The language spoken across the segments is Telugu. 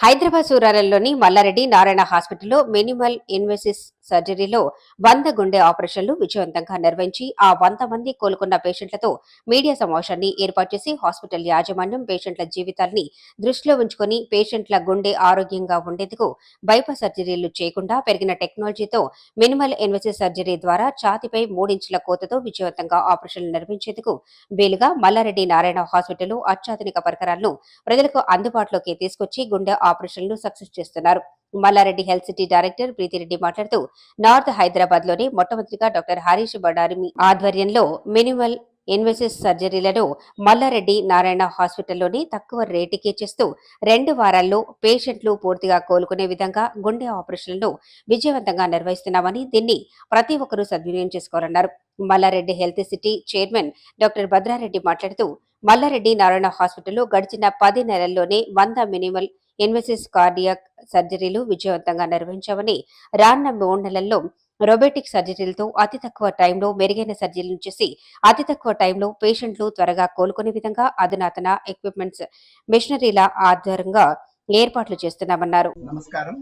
హైదరాబాద్ సూరాలలోని మల్లారెడ్డి నారాయణ హాస్పిటల్లో మినిమల్ ఇన్వెసిస్ సర్జరీలో వంద గుండె ఆపరేషన్లు విజయవంతంగా నిర్వహించి ఆ వంద మంది కోలుకున్న పేషెంట్లతో మీడియా సమావేశాన్ని ఏర్పాటు చేసి హాస్పిటల్ యాజమాన్యం పేషెంట్ల జీవితాల్ని దృష్టిలో ఉంచుకొని పేషెంట్ల గుండె ఆరోగ్యంగా ఉండేందుకు బైపాస్ సర్జరీలు చేయకుండా పెరిగిన టెక్నాలజీతో మినిమల్ ఇన్వెసిస్ సర్జరీ ద్వారా ఛాతిపై మూడించుల కోతతో విజయవంతంగా ఆపరేషన్లు నిర్వహించేందుకు వీలుగా మల్లారెడ్డి నారాయణ హాస్పిటల్ అత్యాధునిక పరికరాలను ప్రజలకు అందుబాటులోకి తీసుకొచ్చి గుండె ఆపరేషన్లు సక్సెస్ చేస్తున్నారు. Malla Reddy health city director Preethi Reddy మాట్లాడుతూ నార్త్ హైదరాబాద్లోని మొట్టమొదటిగా డాక్టర్ హరీష్ బడారిమి ఆధ్వర్యంలో మినిమల్ ఇన్వెసిస్ సర్జరీలను మల్లారెడ్డి నారాయణ హాస్పిటల్లోని తక్కువ రేటుకే చేస్తూ రెండు వారాల్లో పేషెంట్లు పూర్తిగా కోలుకునే విధంగా గుండె ఆపరేషన్లను విజయవంతంగా నిర్వహిస్తున్నామని దీన్ని ప్రతి ఒక్కరూ సద్వినియోగం చేసుకోవాలన్నారు. Mallareddy health city chairman doctor Bhadrareddy మాట్లాడుతూ మల్లారెడ్డి నారాయణ హాస్పిటల్లో గడిచిన పది నెలల్లోనే వంద మినిమల్ ఇన్వెసిస్ కార్డియాక్ సర్జరీలు విజయవంతంగా నిర్వహించామని రానున్న మూడు నెలల్లో రోబోటిక్ సర్జరీలతో అతి తక్కువ టైంలో మెరుగైన సర్జరీలు చేసి అతి తక్కువ టైంలో పేషెంట్లు త్వరగా కోలుకునే విధంగా అధునాతన ఎక్విప్మెంట్స్ మిషనరీల ఆధారంగా ఏర్పాట్లు చేస్తున్నామన్నారు. నమస్కారం.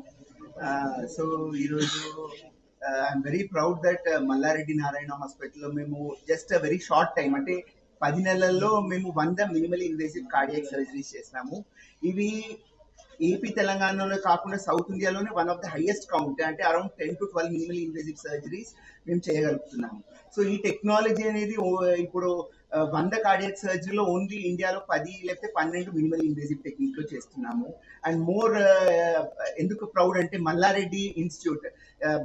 సో ఈరోజు I'm very proud that Mallareddy Narayana హాస్పిటల్లో మేము జస్ట్ వెరీ షార్ట్ టైం అంటే పది నెలల్లో మేము వంద మినిమల్ ఇన్వేసివ్ కార్డియాక్ సర్జరీస్ చేసినాము. ఇవి ఏపీ తెలంగాణలో కాకుండా సౌత్ ఇండియాలోనే one of the highest count అంటే around ten to twelve minimal invasive surgeries మేము చేయగలుగుతున్నాము. సో ఈ టెక్నాలజీ అనేది ఇప్పుడు వంద కార్డియక్ సర్జరీలో ఓన్లీ ఇండియాలో పది లేకపోతే పన్నెండు మినిమల్ ఇన్వేసివ్ టెక్నిక్లో చేస్తున్నాము. అండ్ మోర్ ఎందుకు ప్రౌడ్ అంటే మల్లారెడ్డి ఇన్స్టిట్యూట్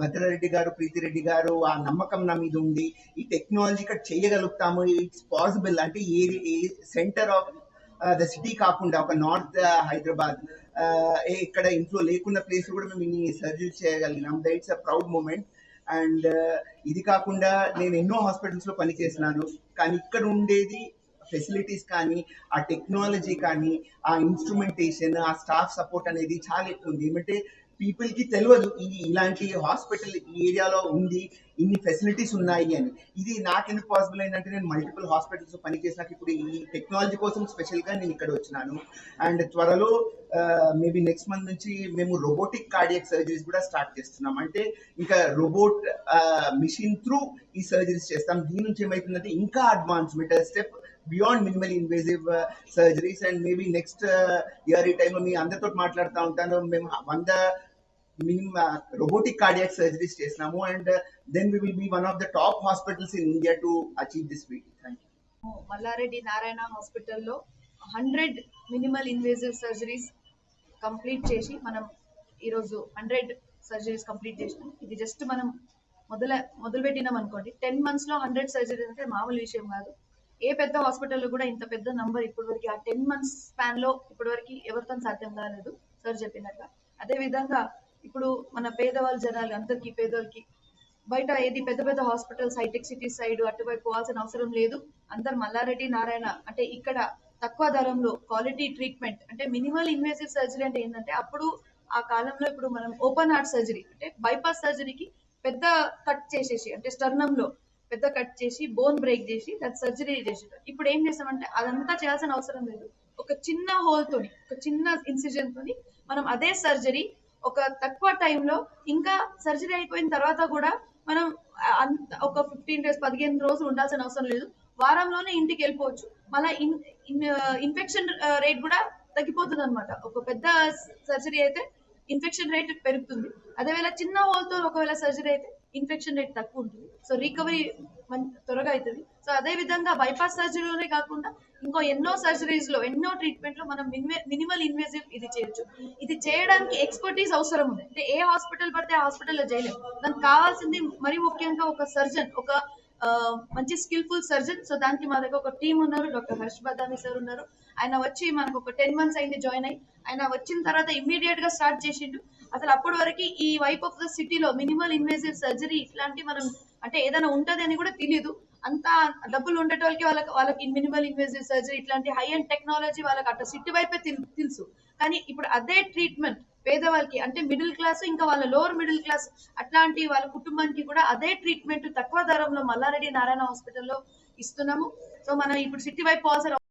భద్రారెడ్డి గారు ప్రీతిరెడ్డి గారు ఆ నమ్మకం నా మీద ఉంది. ఈ టెక్నాలజీ ఇక్కడ చేయగలుగుతాము. ఇట్స్ పాసిబుల్ అంటే a center of the city కాకుండా ఒక నార్త్ హైదరాబాద్. ఏ ఇక్కడ ఇంట్లో లేకున్న ప్లేస్ కూడా మేము ఇన్ని surgery చేయగలిగినాం. That's a proud moment and ఇది కాకుండా నేను ఎన్నో హాస్పిటల్స్లో పనిచేసినాను. కానీ ఇక్కడ ఉండేది ఫెసిలిటీస్ కానీ ఆ టెక్నాలజీ కానీ ఆ ఇన్స్ట్రుమెంటేషన్ ఆ స్టాఫ్ సపోర్ట్ అనేది చాలా ఎక్కువ ఉంది. ఏమంటే పీపుల్కి తెలియదు ఇది ఇలాంటి హాస్పిటల్ ఈ ఏరియాలో ఉంది ఇన్ని ఫెసిలిటీస్ ఉన్నాయి అని. ఇది నాకెందుకు పాసిబుల్ అయిందంటే నేను మల్టిపుల్ హాస్పిటల్స్ పనిచేసినాక ఇప్పుడు ఈ టెక్నాలజీ కోసం స్పెషల్గా నేను ఇక్కడ వచ్చినాను. అండ్ త్వరలో మేబీ నెక్స్ట్ మంత్ నుంచి మేము రోబోటిక్ కార్డియక్ సర్జరీస్ కూడా స్టార్ట్ చేస్తున్నాం. అంటే ఇంకా రోబోట్ మిషన్ త్రూ ఈ సర్జరీస్ చేస్తాం. దీని నుంచి ఏమైతుందంటే ఇంకా advancement step beyond minimal invasive surgeries and maybe next year ఈ టైంలో మీ అందరితో మాట్లాడుతూ ఉంటాను. మేము వంద మినిమం రోబోటిక్ కార్డియాక్ సర్జరీస్ చేసినాము and then we will be one of the top hospitals in India to achieve this feat thank you Mallareddy Narayana హాస్పిటల్లో hundred minimal invasive surgeries complete చేసి మనం ఈరోజు హండ్రెడ్ సర్జరీస్ కంప్లీట్ చేసినాం. ఇది జస్ట్ మనం మొదల మొదలుపెట్టినాం అనుకోండి. టెన్ మంత్స్లో హండ్రెడ్ సర్జరీస్ అంటే మామూలు విషయం కాదు. ఏ పెద్ద హాస్పిటల్లో కూడా ఇంత పెద్ద నంబర్ ఇప్పటివరకు ఆ టెన్ మంత్స్ స్పాన్లో ఇప్పటివరకు ఎవరితో సాధ్యం కాలేదు సార్ చెప్పినట్టు. అదే విధంగా ఇప్పుడు మన పేదవాళ్ళ జనాలు అందరికీ పేదవాళ్ళకి బయట ఏది పెద్ద పెద్ద హాస్పిటల్స్ హైటెక్ సిటీ సైడ్ అటువైపు పోవాల్సిన అవసరం లేదు. అందరు మల్లారెడ్డి నారాయణ అంటే ఇక్కడ తక్కువ ధరంలో క్వాలిటీ ట్రీట్మెంట్ అంటే మినిమల్ ఇన్వేసివ్ సర్జరీ అంటే ఏంటంటే అప్పుడు ఆ కాలంలో ఇప్పుడు మనం ఓపెన్ హార్ట్ సర్జరీ అంటే బైపాస్ సర్జరీకి పెద్ద కట్ చేసేసి అంటే స్టర్నంలో పెద్ద కట్ చేసి బోన్ బ్రేక్ చేసి దాని సర్జరీ చేసేది ఇప్పుడు ఏం చేస్తామంటే అదంతా చేయాల్సిన అవసరం లేదు. ఒక చిన్న హోల్ తోని ఒక చిన్న ఇన్సిజన్ తోని మనం అదే సర్జరీ ఒక తక్కువ టైంలో ఇంకా సర్జరీ అయిపోయిన తర్వాత కూడా మనం అంత ఒక ఫిఫ్టీన్ డేస్ పదిహేను రోజులు ఉండాల్సిన అవసరం లేదు. వారంలోనే ఇంటికి వెళ్ళిపోవచ్చు. మళ్ళీ ఇన్ ఇన్ఫెక్షన్ రేట్ కూడా తగ్గిపోతుంది అనమాట ఒక పెద్ద సర్జరీ అయితే ఇన్ఫెక్షన్ రేట్ పెరుగుతుంది. అదేవేళ చిన్న హోల్తో ఒకవేళ సర్జరీ అయితే ఇన్ఫెక్షన్ రేట్ తక్కువ ఉంటుంది. సో రికవరీ త్వరగా అవుతుంది సో అదే విధంగా బైపాస్ సర్జరీలోనే కాకుండా ఇంకో ఎన్నో సర్జరీస్లో ఎన్నో ట్రీట్మెంట్లో మనం మినిమల్ ఇన్వెసివ్ ఇది చేయొచ్చు. ఇది చేయడానికి ఎక్స్పర్టీస్ అవసరం ఉంది. అంటే ఏ హాస్పిటల్ పడితే ఆ హాస్పిటల్లో చేయలేము దానికి కావాల్సింది మరి ముఖ్యంగా ఒక సర్జన్ ఒక మంచి స్కిల్ఫుల్ సర్జన్ సో దానికి మా దగ్గర ఒక టీం ఉన్నారు. డాక్టర్ హర్ష్ బదామి సార్ ఉన్నారు. ఆయన వచ్చి మనకు ఒక టెన్ మంత్స్ అయింది జాయిన్ అయ్యి. ఆయన వచ్చిన తర్వాత ఇమ్మీడియట్గా స్టార్ట్ చేసిండు. అసలు అప్పటి వరకు ఈ వైప్ ఆఫ్ ద సిటీలో మినిమల్ ఇన్వేసివ్ సర్జరీ ఇట్లాంటి మనం అంటే ఏదైనా ఉంటది అని కూడా తెలియదు అంత డబ్బులు ఉండేటోళ్ళకి వాళ్ళకి వాళ్ళకి మినిమల్ ఇన్వేసివ్ సర్జరీ ఇట్లాంటి హై అండ్ టెక్నాలజీ వాళ్ళకి అట్లా సిటీ వైపే తెలుసు. కానీ ఇప్పుడు అదే ట్రీట్మెంట్ పేదవాళ్ళకి అంటే మిడిల్ క్లాస్ ఇంకా వాళ్ళ లోవర్ మిడిల్ క్లాస్ అట్లాంటి వాళ్ళ కుటుంబానికి కూడా అదే ట్రీట్మెంట్ తక్కువ ధరంలో మల్లారెడ్డి నారాయణ హాస్పిటల్లో ఇస్తున్నాము. సో మనం ఇప్పుడు సిటీ వైపు పోవాల్సిన